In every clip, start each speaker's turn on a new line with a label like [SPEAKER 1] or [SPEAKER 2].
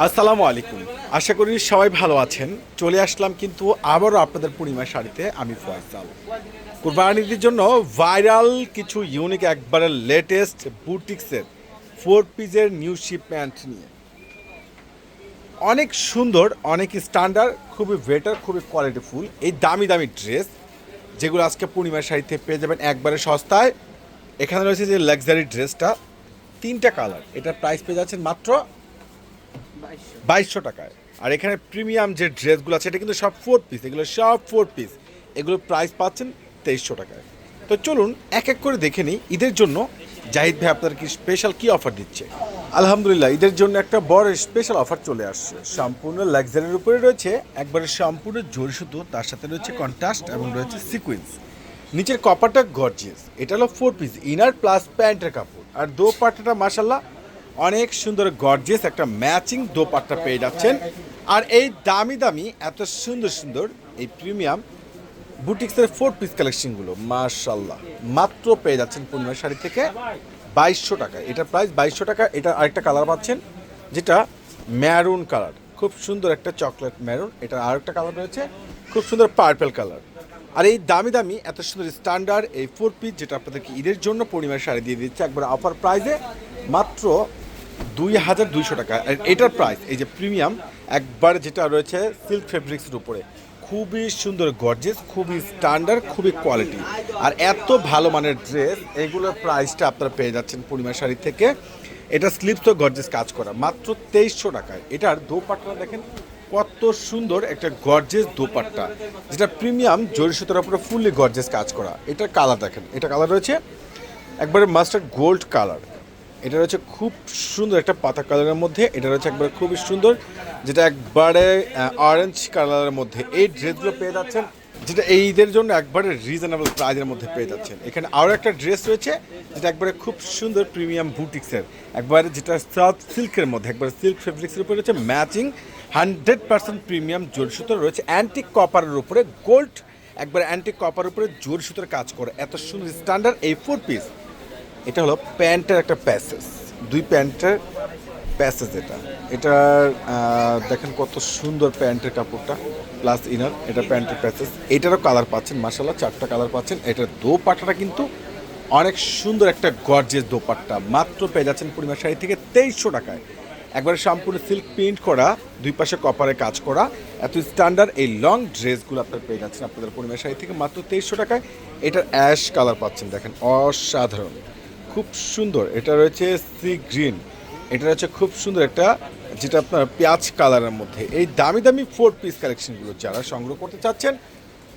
[SPEAKER 1] আসসালামু আলাইকুম। আশা করি সবাই ভালো আছেন। চলে আসলাম কিন্তু আবারও আপনাদের পূর্ণিমা শাড়িতে, আমি ফয়সাল। কুরবানিদের জন্য ভাইরাল কিছু ইউনিক একবারে লেটেস্ট বুটিক্সের ফোর পিসের নিউ শিপমেন্ট নিয়ে। অনেক সুন্দর, অনেক স্ট্যান্ডার্ড খুবই বেটার খুবই কোয়ালিটিফুল এই দামি দামি ড্রেস যেগুলো আজকে পূর্ণিমার শাড়িতে পেয়ে যাবেন একবারে সস্তায়। এখানে রয়েছে যে লাক্সারি ড্রেসটা তিনটা কালার এটার প্রাইস পেয়ে যাচ্ছেন মাত্র বাইশশো। টাকায়। আর এখানে প্রিমিয়াম যে ড্রেসগুলো আছে, এটা কিন্তু সব ফোর পিস এগুলো সব ফোর পিস এগুলো প্রাইস পাচ্ছেন তেইশশো টাকায়। তো চলুন, এক এক করে দেখে নিই। ঈদের জন্য জাহিদ ভাই আপনার কি স্পেশাল কি অফার দিচ্ছে? আলহামদুলিল্লাহ, ঈদের জন্য একটা বড় স্পেশাল অফার চলে আসছে। সম্পূর্ণ লাক্সারির উপরে রয়েছে, একবারে সম্পূর্ণ জরি সুতো তার সাথে রয়েছে কন্ট্রাস্ট এবং রয়েছে সিকুয়েন্স নিচের কপারটা গর্জিয়াস এটা হলো ফোর পিস ইনার প্লাস প্যান্টের কাপড়। আর দো পাটাটা মাসাল্লাহ অনেক সুন্দর গর্জিয়াস একটা ম্যাচিং দোপাট্টা পেয়ে যাচ্ছেন। আর এই দামি দামি, এত সুন্দর সুন্দর এই প্রিমিয়াম বুটিক্সের ফোর পিস কালেকশনগুলো মার্শাল্লাহ মাত্র পেয়ে যাচ্ছেন পূর্ণিমা শাড়ি থেকে বাইশশো টাকা। এটা প্রাইস বাইশশো টাকা, এটা আরেকটা কালার পাচ্ছেন, যেটা ম্যারুন কালার খুব সুন্দর একটা চকলেট ম্যারুন এটা আরেকটা কালার রয়েছে, খুব সুন্দর পার্পেল কালার আর এই দামি দামি, এত সুন্দর স্ট্যান্ডার্ড এই ফোর পিস যেটা আপনাদেরকে ঈদের জন্য পরিমাণ শাড়ি দিয়ে দিচ্ছে, একবার অফার প্রাইসে মাত্র দুই হাজার দুইশো টাকা। এটার প্রাইস এই যে প্রিমিয়াম একবার যেটা রয়েছে সিল্ক ফেব্রিক্সের উপরে। খুবই সুন্দর গর্জেস খুবই স্ট্যান্ডার্ড খুবই কোয়ালিটি আর এত ভালো মানের ড্রেস এগুলোর প্রাইসটা আপনারা পেয়ে যাচ্ছেন পূর্ণিমা শাড়ি থেকে। এটা স্লিপস তো গর্জেস কাজ করা, মাত্র তেইশশো টাকায়। এটার দোপাট্টা দেখেন, কত সুন্দর একটা গর্জেস দোপাট্টা। যেটা প্রিমিয়াম জরি সুতোর উপরে ফুললি গর্জেস কাজ করা। এটার কালার দেখেন, এটা কালার রয়েছে, একবারে মাস্টার্ড গোল্ড কালার এটা রয়েছে খুব সুন্দর একটা পাতা কালারের মধ্যে, এটা রয়েছে একবারে খুবই সুন্দর, যেটা একবারে অরেঞ্জ কালারের মধ্যে। এই ড্রেসগুলো পেয়ে যাচ্ছেন, যেটা এই ঈদের জন্য একবারে রিজনেবল প্রাইজের মধ্যে পেয়ে যাচ্ছেন। এখানে আরও একটা ড্রেস রয়েছে, যেটা একবারে খুব সুন্দর প্রিমিয়াম বুটিক্সের একবারে যেটা সাউথ সিল্কের মধ্যে, একবারে সিল্ক ফেব্রিক্সের উপরে রয়েছে ম্যাচিং হান্ড্রেড পার্সেন্ট প্রিমিয়াম জরি সুতো রয়েছে অ্যান্টিক কপারের উপরে গোল্ড একবার অ্যান্টিক কপার উপরে জরি সুতোর কাজ করে। এত সুন্দর স্ট্যান্ডার্ড এই ফোর পিস এটা হলো প্যান্টের একটা প্যাসেজ। দুই প্যান্টের প্যাসেজ এটা। এটার দেখেন কত সুন্দর প্যান্টের কাপড়টা, প্লাস ইনার, এটা প্যান্টের প্যাসেজ। এটারও কালার পাচ্ছেন মাসাল্লাহ চারটা কালার পাচ্ছেন। এটার দোপাট্টাটা কিন্তু অনেক সুন্দর একটা গর্জেস দোপাট্টা। মাত্র পেয়ে যাচ্ছেন পরিমাণ শাড়ি থেকে তেইশশো টাকায়। একবারে সম্পূর্ণ সিল্ক প্রিন্ট করা, দুই পাশে কপারে কাজ করা, এত স্ট্যান্ডার্ড এই লং ড্রেসগুলো আপনারা পেয়ে যাচ্ছেন আপনাদের পরিমাণ শাড়ি থেকে মাত্র তেইশশো টাকায়। এটার অ্যাশ কালার পাচ্ছেন, দেখেন, অসাধারণ। খুব সুন্দর। এটা রয়েছে সি গ্রিন। এটা রয়েছে খুব সুন্দর একটা, যেটা আপনার পেঁয়াজ কালারের মধ্যে। এই দামি দামি ফোর পিস কালেকশনগুলো যারা সংগ্রহ করতে চাচ্ছেন,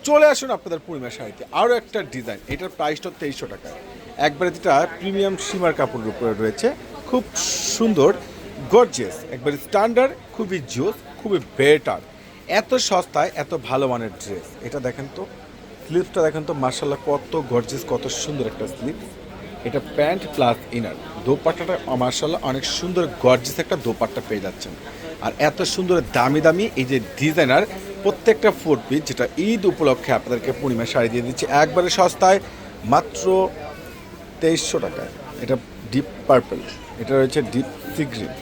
[SPEAKER 1] চলে আসুন আপনাদের পূর্ণিমা শাড়িতে। আরও একটা ডিজাইন এটার প্রাইসটা তেইশশো টাকা একবারে যেটা প্রিমিয়াম সীমার কাপড়ের উপরে রয়েছে। খুব সুন্দর গর্জিয়াস একবারে স্ট্যান্ডার্ড খুবই জোস খুবই বেটার এত সস্তায় এত ভালো মানের ড্রেস এটা দেখেন তো স্লিপসটা দেখেন তো মার্শাল্লাহ কত গর্জিয়াস কত সুন্দর একটা স্লিপ এটা প্যান্ট প্লাস ইনার। দোপাট্টাটা মার্শাল্লাহ অনেক সুন্দর গর্জিয়াস একটা দোপাট্টা পেয়ে যাচ্ছেন। আর এত সুন্দর দামি দামি এই যে ডিজাইনার প্রত্যেকটা ফোর পিস যেটা ঈদ উপলক্ষে আপনাদেরকে পূর্ণিমা শাড়ি দিয়ে দিচ্ছে, একবারে সস্তায় মাত্র তেইশশো টাকায়। এটা ডিপ পার্পল এটা রয়েছে ডিপ সি গ্রিন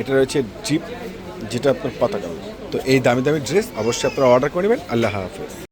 [SPEAKER 1] এটা রয়েছে ডিপ যেটা আপনার পাতা তো এই দামি দামি ড্রেস অবশ্যই আপনারা অর্ডার করে নেবেন। আল্লাহ হাফেজ।